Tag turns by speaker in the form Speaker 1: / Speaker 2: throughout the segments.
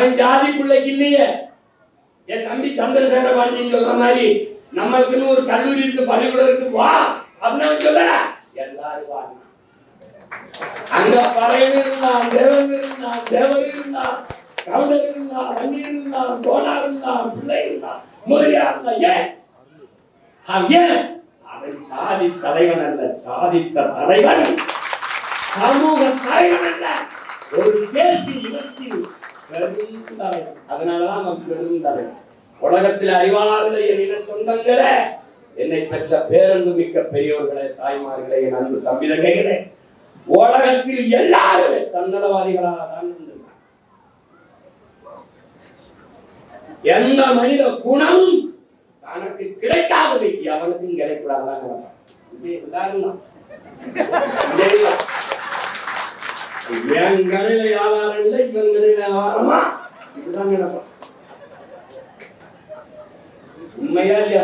Speaker 1: அவன் ஜாதிக்குள்ள இல்லையே. என் தம்பி சந்திரசேகர பாண்டியன் சொல்ற மாதிரி நம்மளுக்குன்னு ஒரு கல்லூரி இருக்கு பள்ளிக்கூடம் இருக்கு வா அப்படின்னு சொல்ல சொல்லல. எல்லாரும் வாங்க அங்க பறையன் இருந்தான் தேவன் இருந்தான் தேவர் இருந்தான் கவுண்டர் இருந்தான் வன்னி இருந்தான் கோனா இருந்தான் பிள்ளை இருந்தான் முதலியா இருந்தான். ஏன்? ஏன்? அவன் சாதி தலைவன் அல்ல சாதித்த தலைவன். சமூக தலைவன் அல்ல. ஒரு தேசிய இனத்தின் அதனாலதான் அவன் பெருந்தலைவன் உலகத்தில் அறிவாளர்களை என் சொந்தங்களே. என்னை பெற்ற பேரன்பு மிக்க பெரியோர்களே தாய்மார்களே என் அன்பு தம்பிதங்கைகளே. உலகத்தில் எல்லாருமே தன்னலவாதிகளாக தான் எந்த மனித குணமும் தனக்கு கிடைக்காதது எவனுக்கும் கிடைக்கூடாதுதான் எல்லாரும் தான். என் கடையில வியாபாரம் இல்லை இவன் கடையில வியாபாரமா? இதுதான் நினைப்பான் உண்மையா இல்லையா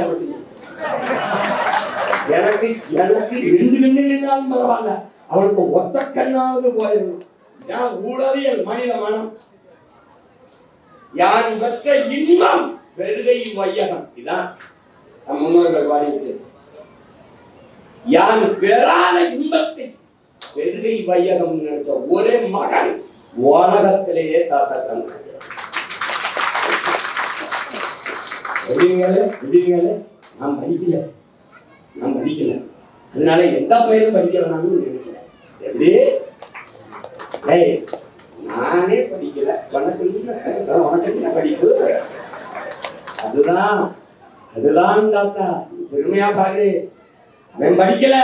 Speaker 1: எனக்கு எனக்கு ரெண்டு கண்ணில் இருந்தாலும் பரவாயில்ல. அவனுக்கு ஒத்த கண்ணாவது போயிடணும். ஏன் ஊழலியல் மனித மனம்? யான் பெற்ற இன்பம்? பெருகை வையகம். இதான் நம் முன்னோர்கள் பாடிச்சு யான் பெறாத இன்பத்தை பெருகை வையகம் நினைச்ச ஒரே மகன் உலகத்திலேயே தாத்தா தான் எப்படிங்களே எப்படிங்களே நான் படிக்கல. நான் படிக்கல. அதனால எந்த பயிரும் படிக்க வேணாம்னு நினைக்கிறேன் எப்படி? ஏய் நானே படிக்கல. உனக்கு உனக்கு என்ன படிப்பு? அதுதான். அதுதான் தாத்தா. பெருமையா பாரு. அவன் படிக்கல.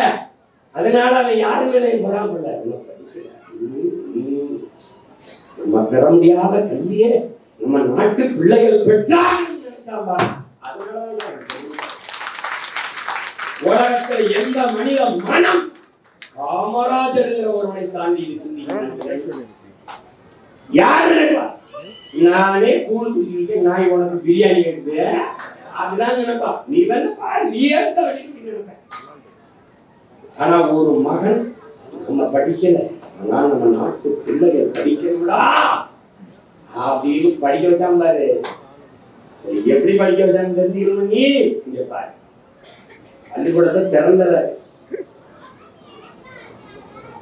Speaker 1: அதனால அவன் யாரு மேலையும் பொறாமல நம்ம பெற முடியாத கல்வியே நம்ம நாட்டு பிள்ளைகள் பெற்றாங்கன்னு நினைச்சாம்பா உலகத்தில் எந்த மனித மனம் காமராஜர் ஒருவனை தாண்டி சிந்திக்கிறான் யாரு நானே கூழ் குடிச்சுக்கிட்டு நாய் உனக்கு பிரியாணி கேக்குது அதுதான் நினைப்பா. நீ வேணப்பா நீ ஏத்த வழி நினைப்பேன் ஆனா ஒரு மகன் நம்ம படிக்கல. ஆனா நம்ம நாட்டு பிள்ளைகள் படிக்கணும்டா. அப்படின்னு படிக்க வச்சான் பாரு. எப்படி படிக்க வச்சான்னு தெரிஞ்சுக்கணும் நீ? இங்க பாரு. பள்ளிக்கூடத்தை திறந்துற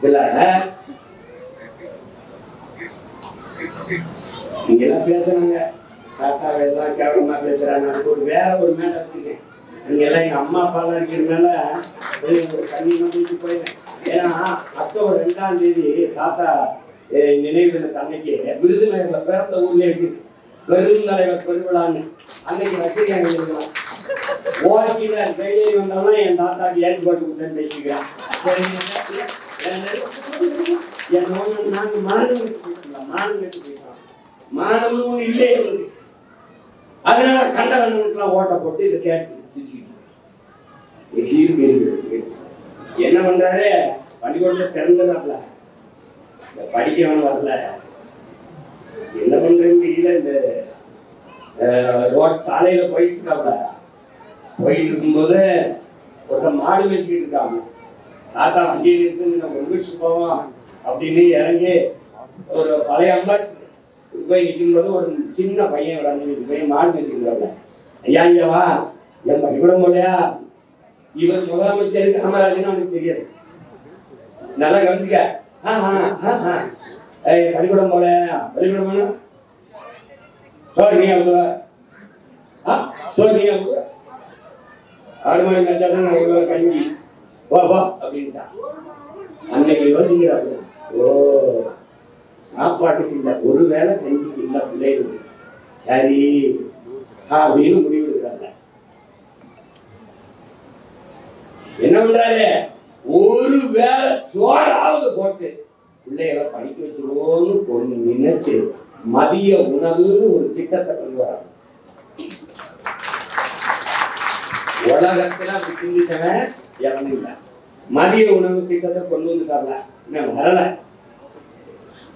Speaker 1: இதுல இங்க எல்லாம் பேசுறாங்க. தாத்தா எல்லாம் கேவலமா பேசுறாங்க. ஒரு வேற ஒரு மேடை வச்சிருக்கேன். இங்கெல்லாம் எங்க அம்மா அப்பா எல்லாம் இருக்கிறதுனால ஒரு தண்ணி நம்பிட்டு போயிட்டேன் ஏன்னா அக்டோபர் ரெண்டாம் தேதி தாத்தா நினைவு தினத்து அன்னைக்கு விருதுநகர்ல பிறந்த ஊர்லயே வச்சிருக்கு. பெருந்தலைவர் பெருவிழான்னு. அன்னைக்கு வச்சிருக்காங்க இருக்கலாம். ஓசியில டெய்லி வந்தாலும் என் தாத்தாக்கு ஏன் போட்டு கொடுத்தேன்னு பேசிக்கிறேன். என் நோய் நாங்க மானம் மானம் மானம்னு ஒண்ணு இல்லையே அதனால கண்ட ஓட்ட போட்டு இதை கேட்டு சிரிச்சுக்கிட்டு இருக்கு என்ன பண்றாரு? பள்ளிக்கூடத்தை திறந்துடாப்ல இந்த படிக்கவன் வரல. என்ன பண்றதுன்னு தெரியல இந்த ரோட் சாலையில போயிட்டு இருக்காப்ல போயிட்டு இருக்கும்போது ஒருத்தன் மாடு வச்சுக்கிட்டு இருக்காங்க தாத்தா வண்டியை நிறுத்து நம்ம முடிச்சு போவோம் அப்படின்னு இறங்கி ஒரு பழைய அம்பாஸ் போய் நிற்கும்போது ஒரு சின்ன பையன் ஒரு அஞ்சு பையன் மாடு வச்சுக்கிறாங்க ஐயா இங்க வா. என் பள்ளிக்கூடம் போலையா? இவர் முதலமைச்சர் காமராஜன் அவனுக்கு தெரியாது. நல்லா கவனிச்சுக்க. ஆ, ஏய் பள்ளிக்கூடம் போல. பள்ளிக்கூடம் போனா? சோறு நீ அவங்க ஆ சோறு நீ அவங்க ஆடு மாடு மேய்ச்சாதான் நான் கஞ்சி. வா வா அப்படின்ட்டான் அன்னைக்கு யோசிக்கிறாங்க ஓ சாப்பாட்டுக்கு இல்லை ஒரு வேளை கஞ்சிக்கு இல்லை பிள்ளைகளுக்கு. சரி அப்படின்னு முடிவு என்ன பண்றாரு? ஒரு வேளை சோறாவது போட்டு பிள்ளைகளை படிக்க வச்சிருவோம்னு கொண்டு நினைச்சு மதிய உணவுன்னு ஒரு திட்டத்தை கொண்டு வராங்க. உலகத்துல அப்படி சிந்திச்சவன் எவனும் இல்லை மதிய உணவு திட்டத்தை கொண்டு வந்துட்டாங்க இன்னும் வரல.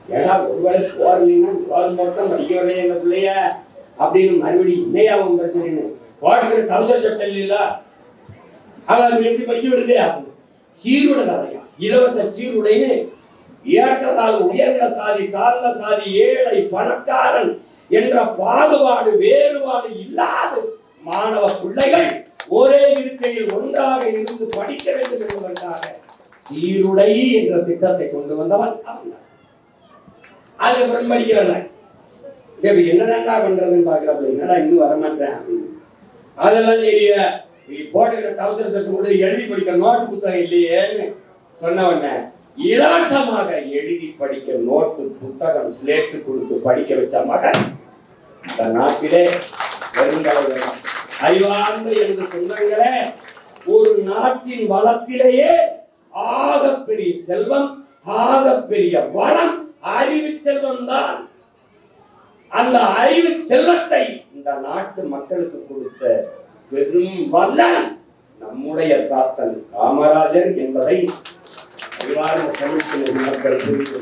Speaker 1: ஏன்னா ஒருவேளை சோறு இல்லைன்னா சோறு மட்டும் படிக்கவில்லை எங்க பிள்ளைய? அப்படின்னு மறுபடியும் இன்னையா உன் பிரச்சனைன்னு. போட்டுக்கிற கவுசர் சட்டம் இல்லையா அவர் எப்படி படிக்க விடுதே ஆகுது சீருடை நிறையா இலவச சீருடைன்னு ஏற்றதால் உயர்ந்த சாதி தாழ்ந்த சாதி ஏழை பணக்காரன் என்ற பாகுபாடு வேறுபாடு இல்லாது மாணவ பிள்ளைகள் ஒரே இருக்கையில் ஒன்றாக இருந்து படிக்க வேண்டும் என்பதற்காக சீருடை என்ற திட்டத்தை கொண்டு வந்தவன் அவன் அது உடன்படிக்கிறல்ல சரி என்னதான்டா பண்றதுன்னு பாக்குறப்ப என்னடா இன்னும் வரமாட்டேன் அப்படின்னு. அதெல்லாம் தெரிய நீ போட்டுக்கிற டவுசர் கூட எழுதி படிக்க நோட்டு புத்தகம் இல்லையேன்னு சொன்ன உடனே இலவசமாக எழுதி படிக்க நோட்டு புத்தகம் ஸ்லேட்டு கொடுத்து படிக்க வச்ச மகன் இந்த நாட்டிலே வருங்கால அறிவார்ந்த எனது சொந்தங்களே ஒரு நாட்டின் வளத்திலேயே ஆகப்பெரிய செல்வம் ஆகப்பெரிய வளம் அறிவு செல்வம் தான். அந்த அறிவு செல்வத்தை இந்த நாட்டு மக்களுக்கு கொடுத்த பெரும் வல்லன் நம்முடைய தாத்தன் காமராஜர் என்பதை அறிவார்ந்த தமிழ் மக்கள் புரிந்து